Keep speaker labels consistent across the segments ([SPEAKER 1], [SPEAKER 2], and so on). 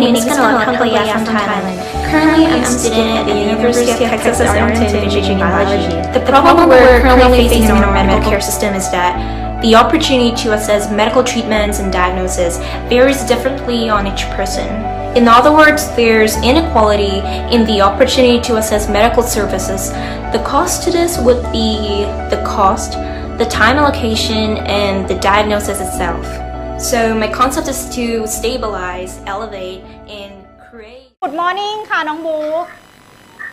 [SPEAKER 1] name is Canela Pangaya from Thailand. Currently, I'm a student at the University of Texas at Arlington in biology. The problem we're currently facing in our medical care system is that the opportunity to assess medical treatments and diagnosis varies differently on each person. In other words, there's inequality in the opportunity to assess medical services. The cost to this would be the cost, the time allocation, and the diagnosis itself. So, my concept is to stabilize, elevate, and create.
[SPEAKER 2] Good morning ค่ะน้องบุ๊ก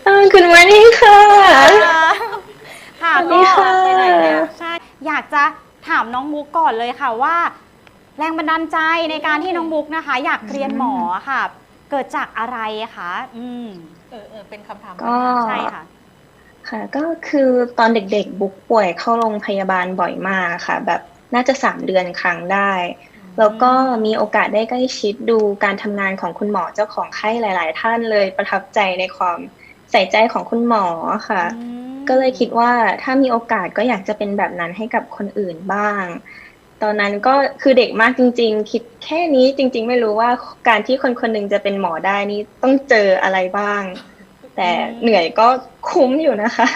[SPEAKER 3] อ่า Good morning ค่ะ
[SPEAKER 2] ค่ะ
[SPEAKER 3] สวัสดี
[SPEAKER 2] ก็
[SPEAKER 3] ค่ะ
[SPEAKER 2] ไปไหนเนี่ยใช่อยากจะถามน้องบุ๊กก่อนเลยค่ะว่า แรงบันดาลใจในการที่น้องบุ๊กนะคะ อยากเรียนหมอค่ะ เกิดจากอะไรคะอืม
[SPEAKER 4] เออเออเป็นคำถาม
[SPEAKER 3] ก็
[SPEAKER 2] ใช่ค่ะ
[SPEAKER 3] ค่ะ ก็คือตอนเด็กๆ บุ๊กป่วยเข้าโรงพยาบาลบ่อยมากค่ะ แบบน่าจะสามเดือนครั้งได้ แล้วก็มีโอกาสได้ใกล้ชิดดูการทำงานของคุณหมอเจ้าของไข้หลาย ๆ ท่านเลยประทับใจในความใส่ใจของคุณหมอค่ะ
[SPEAKER 2] อืม
[SPEAKER 3] ก็เลยคิดว่าถ้ามีโอกาสก็อยากจะเป็นแบบนั้นให้กับคนอื่นบ้าง ตอนนั้นก็คือเด็กมากจริง ๆ คิดแค่นี้จริง ๆ ไม่รู้ว่าการที่คนคนหนึ่งจะเป็นหมอได้นี่ต้องเจออะไรบ้าง แต่เหนื่อยก็คุ้มอยู่นะคะ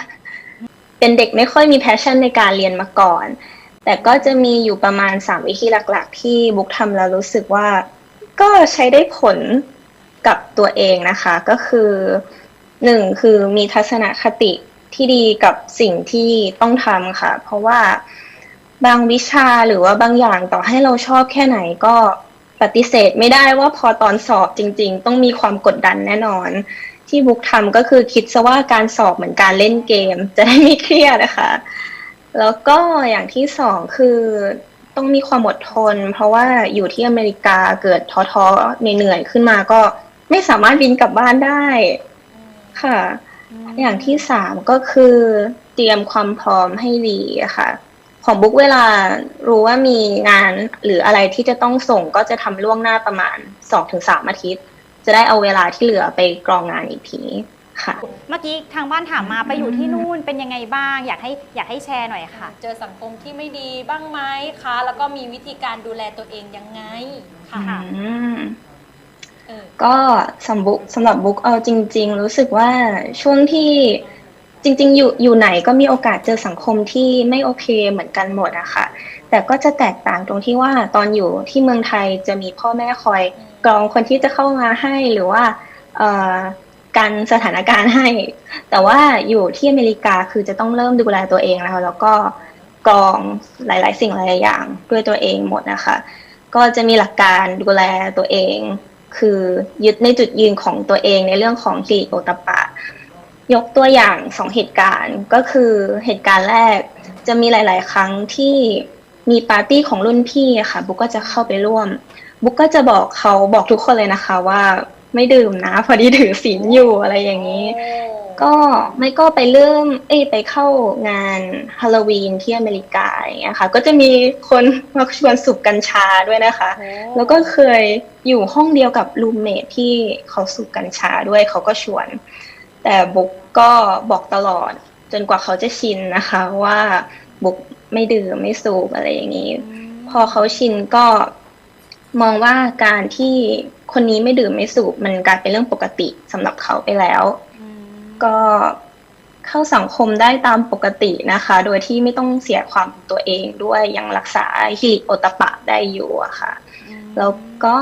[SPEAKER 3] เป็นเด็กไม่ค่อยมีแพชชั่นในการเรียนมาก่อน แต่ก็จะมีอยู่ประมาณสามวิธีหลักๆ ที่บุ๊กทำแล้วรู้สึกว่า ก็ใช้ได้ผลกับตัวเองนะคะ ก็คือหนึ่งคือมีทัศนคติที่ดีกับสิ่งที่ต้องทำค่ะ เพราะว่าบางวิชาหรือว่าบางอย่างต่อให้เราชอบแค่ไหนก็ปฏิเสธไม่ได้ว่าพอตอนสอบจริง ๆ ต้องมีความกดดันแน่นอน ที่บุ๊กทำก็คือคิดซะว่าการสอบเหมือนการเล่นเกม จะได้ไม่เครียดนะคะ แล้วก็อย่างที่สองคือต้องมีความอดทน เพราะว่าอยู่ที่อเมริกาเกิดท้อๆเหนื่อยๆขึ้นมาก็ไม่สามารถบินกลับบ้านได้ค่ะ อย่างที่สามก็คือเตรียมความพร้อมให้ดีอะค่ะ ของบุ๊กเวลารู้ว่ามีงานหรืออะไรที่จะต้องส่งก็จะทำล่วงหน้าประมาณสองถึงสามอาทิตย์ จะได้เอาเวลาที่เหลือไปกรองงานอีกที ค่ะ
[SPEAKER 2] เมื่อกี้ทางบ้านถามมาไปอยู่ที่นู่นเป็นยังไงบ้าง อยากให้อยากให้แชร์หน่อยค่ะ
[SPEAKER 4] เจอสังคมที่ไม่ดีบ้างไหมคะ แล้วก็มีวิธีการดูแลตัวเองยังไงค่ะ
[SPEAKER 2] ค่ะ
[SPEAKER 3] อืม
[SPEAKER 4] เออ
[SPEAKER 3] ก็สำบุสำหรับบุ๊กเอาจริง ๆ รู้สึกว่าช่วงที่จริง ๆ อยู่อยู่ไหนก็มีโอกาสเจอสังคมที่ไม่โอเคเหมือนกันหมดอะค่ะ แต่ก็จะแตกต่างตรงที่ว่าตอนอยู่ที่เมืองไทยจะมีพ่อแม่คอยกรองคนที่จะเข้ามาให้หรือว่าเอ่อ การสถานการณ์ให้ แต่ว่าอยู่ที่อเมริกาคือจะต้องเริ่มดูแลตัวเองแล้วแล้วก็กรองหลาย ๆ สิ่งหลาย ๆ อย่างด้วยตัวเองหมดนะคะ ก็จะมีหลักการดูแลตัวเอง คือยึดในจุดยืนของตัวเองในเรื่องของฮิริโอตปปะ ยกตัวอย่างสองเหตุการณ์ก็คือเหตุการณ์แรกจะมีหลาย ๆ ครั้งที่มีปาร์ตี้ของรุ่นพี่ค่ะ บุ๊กก็จะเข้าไปร่วม บุ๊กก็จะบอกเขาบอกทุกคนเลยนะคะว่า ไม่ดื่มนะ พอดีถือศีลอยู่อะไรอย่างนี้ ก็ไม่ก็ไปเริ่ม เอ้ยไปเข้างานฮาโลวีนที่อเมริกาอย่างเงี้ยค่ะ ก็จะมีคนมาชวนสูบกัญชาด้วยนะคะ แล้วก็เคยอยู่ห้องเดียวกับรูมเมทที่เขาสูบกัญชาด้วยเขาก็ชวน แต่บุ๊กก็บอกตลอด จนกว่าเขาจะชินนะคะ ว่าบุ๊กไม่ดื่มไม่สูบอะไรอย่างนี้ พอเขาชินก็ มองว่าการที่คนนี้ไม่ดื่มไม่สูบมันกลายเป็นเรื่องปกติสำหรับเขาไปแล้ว ก็เข้าสังคมได้ตามปกตินะคะ โดยที่ไม่ต้องเสียความเป็นตัวเองด้วยยังรักษาฮิริโอตปปะได้อยู่อะค่ะ แล้วก็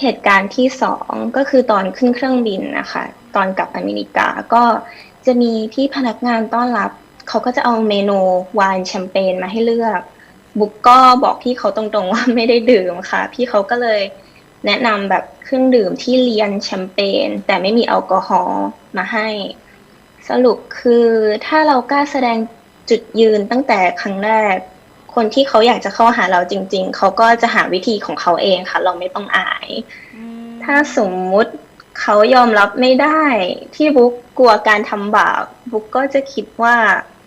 [SPEAKER 3] เหตุการณ์ที่สองก็คือตอนขึ้นเครื่องบินนะคะ ตอนกลับอเมริกาก็จะมีพี่พนักงานต้อนรับ เขาก็จะเอาเมนูไวน์แชมเปญมาให้เลือก บุ๊กก็บอกพี่เขาตรงๆว่าไม่ได้ดื่มค่ะ พี่เขาก็เลยแนะนำแบบเครื่องดื่มที่เลียนแชมเปญแต่ไม่มีแอลกอฮอล์มาให้ สรุปคือถ้าเรากล้าแสดงจุดยืนตั้งแต่ครั้งแรก คนที่เขาอยากจะเข้าหาเราจริง ๆ เขาก็จะหาวิธีของเขาเองค่ะ เราไม่ต้องอาย ถ้าสมมุติเขายอมรับไม่ได้ที่บุ๊กกลัวการทำบาปบุ๊กก็จะคิดว่า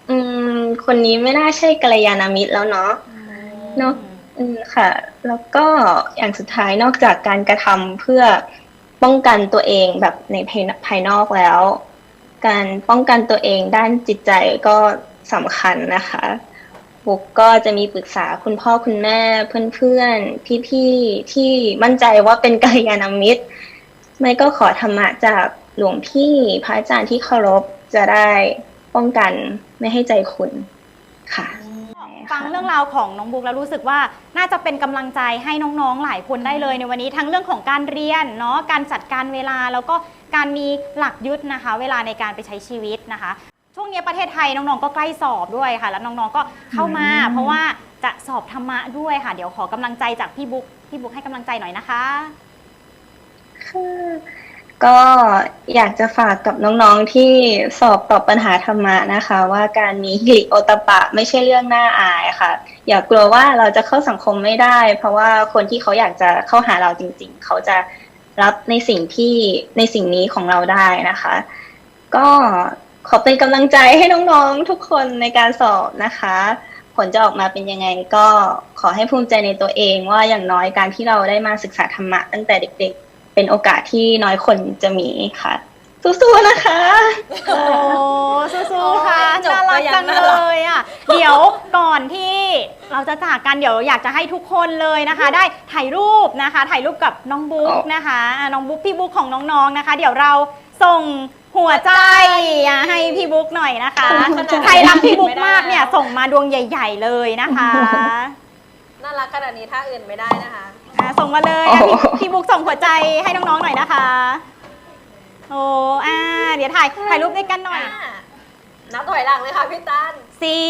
[SPEAKER 3] อืม คนนี้ไม่น่าใช่กัลยาณมิตรแล้วเนาะ นอะอืมค่ะ แล้วก็อย่างสุดท้ายนอกจากการกระทำเพื่อป้องกันตัวเองแบบในภายภายนอกแล้ว การป้องกันตัวเองด้านจิตใจก็สำคัญนะคะบุ๊กก็จะมีปรึกษาคุณพ่อคุณแม่เพื่อนๆ พี่ๆ ที่มั่นใจว่าเป็นกัลยาณมิตร ไม่ก็ขอธรรมะจากหลวงพี่พระอาจารย์ที่เคารพจะได้ป้องกันไม่ให้ใจคุณค่ะ
[SPEAKER 2] ฟังเรื่องราวของน้องบุ๊กแล้วรู้สึกว่าน่าจะเป็นกำลังใจให้น้องๆหลายคนได้เลยในวันนี้ ทั้งเรื่องของการเรียนเนาะการจัดการเวลาแล้วก็การมีหลักยึดนะคะ เวลาในการไปใช้ชีวิตนะคะ ช่วงนี้ประเทศไทยน้องๆก็ใกล้สอบด้วยค่ะ แล้วน้องๆก็เข้ามา
[SPEAKER 3] อืม
[SPEAKER 2] เพราะว่าจะสอบธรรมะด้วยค่ะ เดี๋ยวขอกำลังใจจากพี่บุ๊กพี่บุ๊กให้กำลังใจหน่อยนะคะ
[SPEAKER 3] ค่ะ ก็อยากจะฝากกับน้องๆที่สอบตอบปัญหาธรรมะนะคะ ว่าการมีฮิริโอตปปะไม่ใช่เรื่องน่าอายค่ะ อย่ากลัวว่าเราจะเข้าสังคมไม่ได้ เพราะว่าคนที่เขาอยากจะเข้าหาเราจริง ๆ เขาจะรับในสิ่งที่ในสิ่งนี้ของเราได้นะคะ ก็ขอเป็นกำลังใจให้น้องๆทุกคนในการสอบนะคะ ผลจะออกมาเป็นยังไงก็ขอให้ภูมิใจในตัวเองว่าอย่างน้อยการที่เราได้มาศึกษาธรรมะตั้งแต่เด็กๆ เป็นโอกาสที่น้อยคนจะมีค่ะสู้ๆนะคะ
[SPEAKER 2] โอ้สู้ๆค่ะ
[SPEAKER 4] จบ
[SPEAKER 2] น่ารัก
[SPEAKER 4] ก็ยัง
[SPEAKER 2] จัง
[SPEAKER 4] น่า
[SPEAKER 2] เล
[SPEAKER 4] รัก
[SPEAKER 2] ยอะ เดี๋ยวก่อนที่เราจะจากกันเดี๋ยวอยากจะให้ทุกคนเลยนะคะ ได้ถ่ายรูปนะคะ ถ่ายรูปกับน้องบุ๊ก
[SPEAKER 3] อ๋อ
[SPEAKER 2] นะคะอะน้องบุ๊กพี่บุ๊กของน้องๆนะคะ เดี๋ยวเราส่งหัวใจอะให้พี่บุ๊กหน่อยนะคะ
[SPEAKER 4] ขนาด
[SPEAKER 2] ใครรักพี่บุ๊กมากเนี่ยส่งมาดวงใหญ่ ๆ เลยนะคะ
[SPEAKER 4] น่ารักขนาดนี้ท่าอื่นไม่ได้นะคะ
[SPEAKER 2] อะส่งมาเลยอะพี่พี่บุ๊กส่งหัวใจให้น้องๆหน่อยนะคะ โอ้อ่าเดี๋ยวถ่ายถ่ายรูปด้วยกันหน่อย
[SPEAKER 4] อ่านับถอยหลังเลยค่ะพี่ตัน
[SPEAKER 2] สี่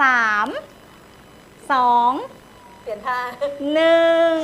[SPEAKER 2] สามสอง
[SPEAKER 4] เปลี่ยนท่า
[SPEAKER 2] หนึ่ง